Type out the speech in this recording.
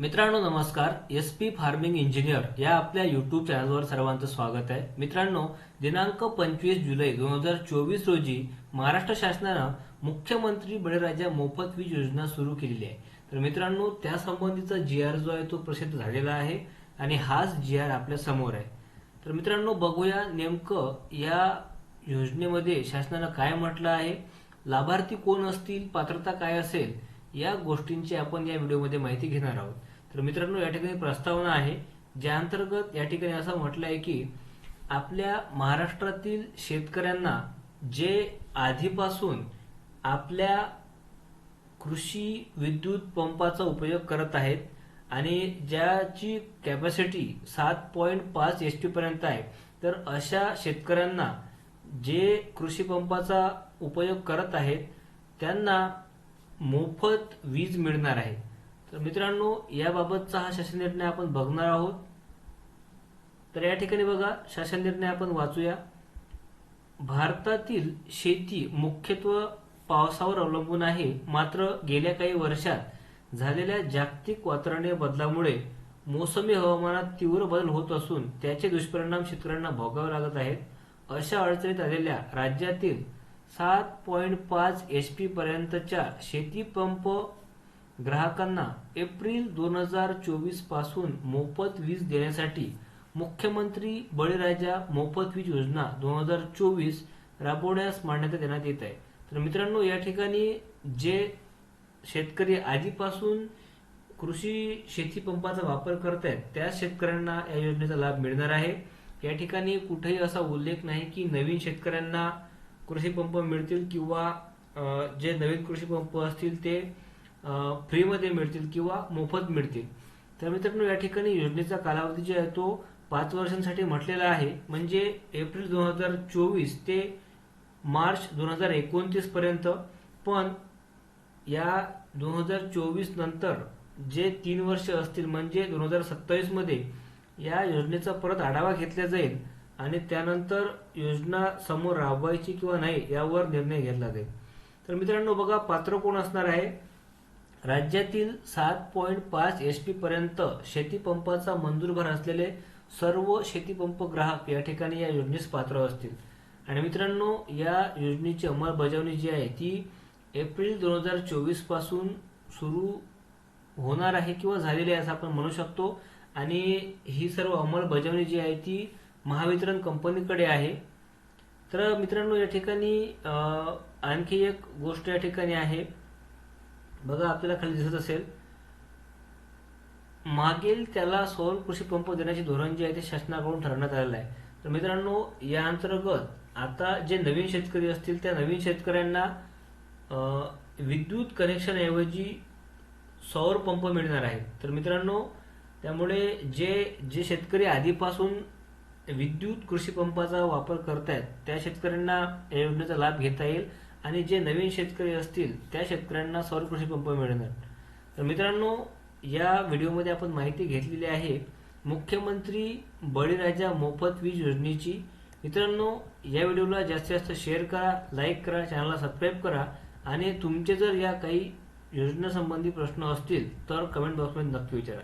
मित्रांनो नमस्कार. S P farming engineer या आपल्या युट्यूब चॅनलवर सर्वांचं स्वागत आहे. मित्रांनो दिनांक पंचवीस जुलै दोन हजार चोवीस रोजी महाराष्ट्र शासनानं मुख्यमंत्री बळीराजा मोफत वीज योजना सुरू केलेली आहे. तर मित्रांनो त्यासंबंधीचा जी आर जो आहे तो प्रसिद्ध झालेला आहे आणि हाच जी आर आपल्यासमोर आहे. तर मित्रांनो बघूया नेमकं या योजनेमध्ये शासनानं काय म्हटलं आहे. लाभार्थी कोण असतील? पात्रता काय असेल? या गोष्टींची आपण या व्हिडिओमध्ये माहिती घेणार आहोत. तर मित्रांनो या ठिकाणी प्रस्तावना आहे ज्या अंतर्गत या ठिकाणी असं म्हटलं आहे की आपल्या महाराष्ट्रातील शेतकऱ्यांना जे आधीपासून आपल्या कृषी विद्युत पंपाचा उपयोग करत आहेत आणि ज्याची कॅपॅसिटी सात पॉईंट पाच एच पर्यंत आहे तर अशा शेतकऱ्यांना जे कृषी पंपाचा उपयोग करत आहेत त्यांना मोफत वीज मिळणार आहे. तर मित्रांनो याबाबतचा हा शासन निर्णय आपण बघणार आहोत. तर या ठिकाणी बघा शासन निर्णय आपण वाचूया. भारतातील शेती मुख्यत्व पावसावर अवलंबून आहे. मात्र गेल्या काही वर्षात झालेल्या जागतिक वातावरणीय बदलामुळे मोसमी हवामानात तीव्र बदल होत असून त्याचे दुष्परिणाम शेतकऱ्यांना भोगावे लागत आहेत. अशा अडचणीत आलेल्या राज्यातील सात पॉईंट पाच एच पी पर्यंतच्या शेती पंप ग्राहकांना एप्रिल दोन हजार चोवीसपासून मोफत वीज देण्यासाठी मुख्यमंत्री बळीराजा मोफत वीज योजना दोन हजार चोवीस राबवण्यास मान्यता देण्यात येत आहे. तर मित्रांनो या ठिकाणी जे शेतकरी आधीपासून कृषी शेती पंपाचा वापर करत आहेत त्या शेतकऱ्यांना या योजनेचा लाभ मिळणार आहे. या ठिकाणी कुठेही असा उल्लेख नाही की नवीन शेतकऱ्यांना कृषी पंप मिळतील किंवा जे नवीन कृषी पंप असतील ते फ्रीमध्ये मिळतील किंवा मोफत मिळतील. तर मित्रांनो या ठिकाणी योजनेचा कालावधी जो आहे तो पाच वर्षांसाठी म्हटलेला आहे. म्हणजे एप्रिल दोन हजार चोवीस ते मार्च दोन हजार एकोणतीस पर्यंत. पण या दोन हजार चोवीस नंतर जे तीन वर्ष असतील म्हणजे दोन हजार सत्तावीसमध्ये या योजनेचा परत आढावा घेतला जाईल. आणि त्यानंतर योजना समोर राबवायची किंवा नाही यावर निर्णय घेतला जाईल. तर मित्रांनो बघा पात्र कोण असणार आहे? राज्यातील सात पॉईंट पाच एच पी पर्यंत शेतीपंपाचा मंजूर भर असलेले सर्व शेतीपंप ग्राहक या ठिकाणी या योजनेस पात्र असतील. आणि मित्रांनो या योजनेची अंमलबजावणी जी आहे ती एप्रिल दोन हजार चोवीसपासून सुरू होणार आहे किंवा झालेली आहे असं आपण म्हणू शकतो. आणि ही सर्व अंमलबजावणी जी आहे ती महावितरण कंपनीकडे आहे. तर मित्रांनो या ठिकाणी आणखी एक गोष्ट या ठिकाणी आहे. बघा आपल्याला खाली दिसत असेल. मागील त्याला सौर कृषी पंप देण्याचे धोरण जे आहे ते शासनाकडून ठरवण्यात आलेलं आहे. तर मित्रांनो या अंतर्गत आता जे नवीन शेतकरी असतील त्या नवीन शेतकऱ्यांना विद्युत कनेक्शनऐवजी सौर पंप मिळणार आहेत तर मित्रांनो त्यामुळे जे जे शेतकरी आधीपासून विद्युत कृषी पंपाचा वापर करतायत त्या शेतकऱ्यांना या योजनेचा लाभ घेता येईल आणि जे नवीन शेतकरी असतील त्या शेतकऱ्यांना सौर कृषी पंप मिळणार. तर मित्रांनो या व्हिडिओमध्ये आपण माहिती घेतलेली आहे मुख्यमंत्री बळीराजा मोफत वीज योजनेची. मित्रांनो या व्हिडिओला जास्तीत जास्त शेअर करा लाईक करा चॅनलला सबस्क्राईब करा आणि तुमचे जर या काही योजनेसंबंधी प्रश्न असतील तर कमेंट बॉक्समध्ये नक्की विचारा.